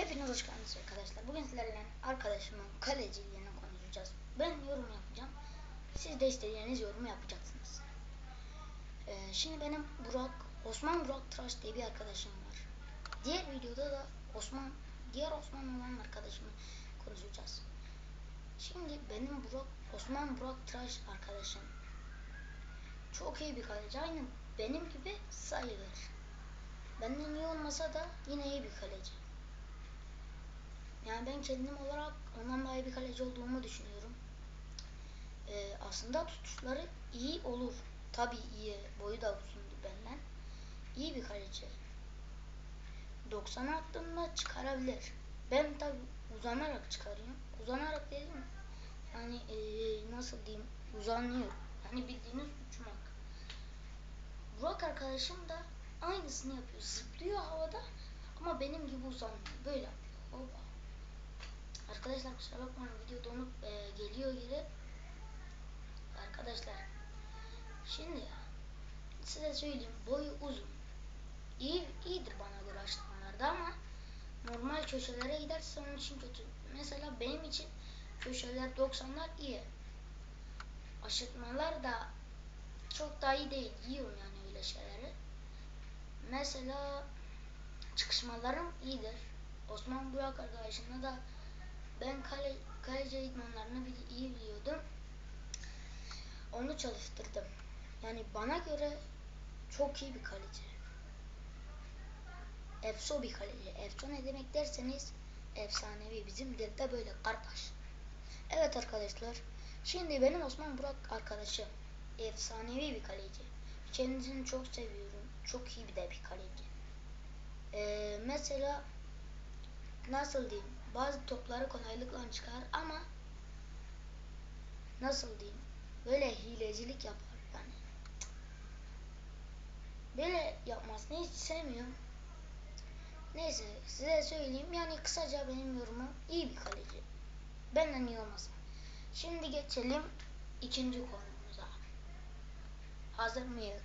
Hepiniz hoş geldiniz arkadaşlar. Bugün sizlerle arkadaşımın kaleciliğini konuşacağız. Ben yorum yapacağım. Siz de istediğiniz yorumu yapacaksınız. Ee, şimdi benim Burak, Osman Burak Tıraş diye bir arkadaşım var. Diğer videoda da Osman, diğer Osman olan arkadaşımı konuşacağız. Şimdi benim Burak, Osman Burak Tıraş arkadaşım çok iyi bir kaleci. Aynı benim gibi sayılır. Benden iyi olmasa da yine iyi bir kaleci. Yani ben kendim olarak ondan daha iyi bir kaleci olduğumu düşünüyorum. Ee, aslında tutuşları iyi olur. Tabii iyi. Boyu da uzundu benden. İyi bir kaleci. 90 attığında çıkarabilir. Ben tabii uzanarak çıkarıyorum. Uzanarak dedim yani ee, nasıl diyeyim uzanıyor. Yani bildiğiniz uçmak. Burak arkadaşım da aynısını yapıyor. Zıplıyor havada ama benim gibi uzanmıyor. Böyle yapıyor. Hopa. Arkadaşlar kusura bakmayın video donup e, geliyor geri. Arkadaşlar şimdi size söyleyeyim boyu uzun. İyi, iyidir bana göre açıklamalarda ama normal köşelere giderse onun için kötü. Mesela benim için köşeler 90'lar iyi. Aşıtmalar da çok da iyi değil. Yiyorum yani öyle şeyleri. Mesela çıkışmalarım iyidir. Osman Burak arkadaşımla da ben kale, kaleci idmanlarını iyi biliyordum. Onu çalıştırdım. Yani bana göre çok iyi bir kaleci. Efso bir kaleci. Efso ne demek derseniz efsanevi. Bizim dilde böyle kardeş. Evet arkadaşlar. Şimdi benim Osman Burak arkadaşım. Efsanevi bir kaleci. Kendisini çok seviyorum. Çok iyi bir de bir kaleci. Ee, mesela nasıl diyeyim bazı topları kolaylıkla çıkar ama nasıl diyeyim? Böyle hilecilik yapar. Yani böyle yapmasını hiç sevmiyorum. Neyse size söyleyeyim. Yani kısaca benim yorumum iyi bir kaleci. Benden iyi olmasa şimdi geçelim ikinci konumuza. Hazır mıyız?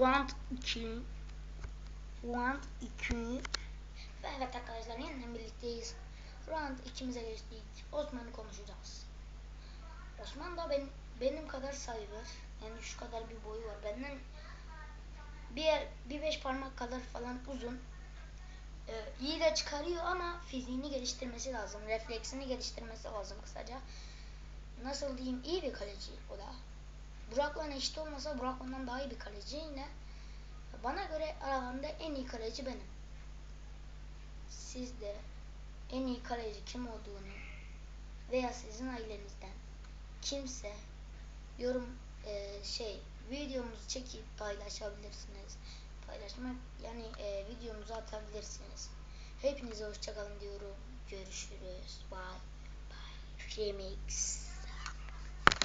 Round 2 round 2 ve evet arkadaşlar yeniden birlikteyiz. Round ikimize geçtik. Osman'ı konuşacağız. Osman da ben, benim kadar sayılır. Yani şu kadar bir boyu var. Benden bir, bir beş parmak kadar falan uzun. Ee, iyi de çıkarıyor ama fiziğini geliştirmesi lazım. Refleksini geliştirmesi lazım kısaca. Nasıl diyeyim iyi bir kaleci o da. Burak'la eşit olmasa Burak ondan daha iyi bir kaleci yine. Bana göre aralarında en iyi kaleci benim siz de en iyi kaleci kim olduğunu veya sizin ailenizden kimse yorum e, şey videomuzu çekip paylaşabilirsiniz. Paylaşmak yani e, videomuzu atabilirsiniz. Hepinize hoşçakalın diyorum. Görüşürüz. Bye. Bye. Remix.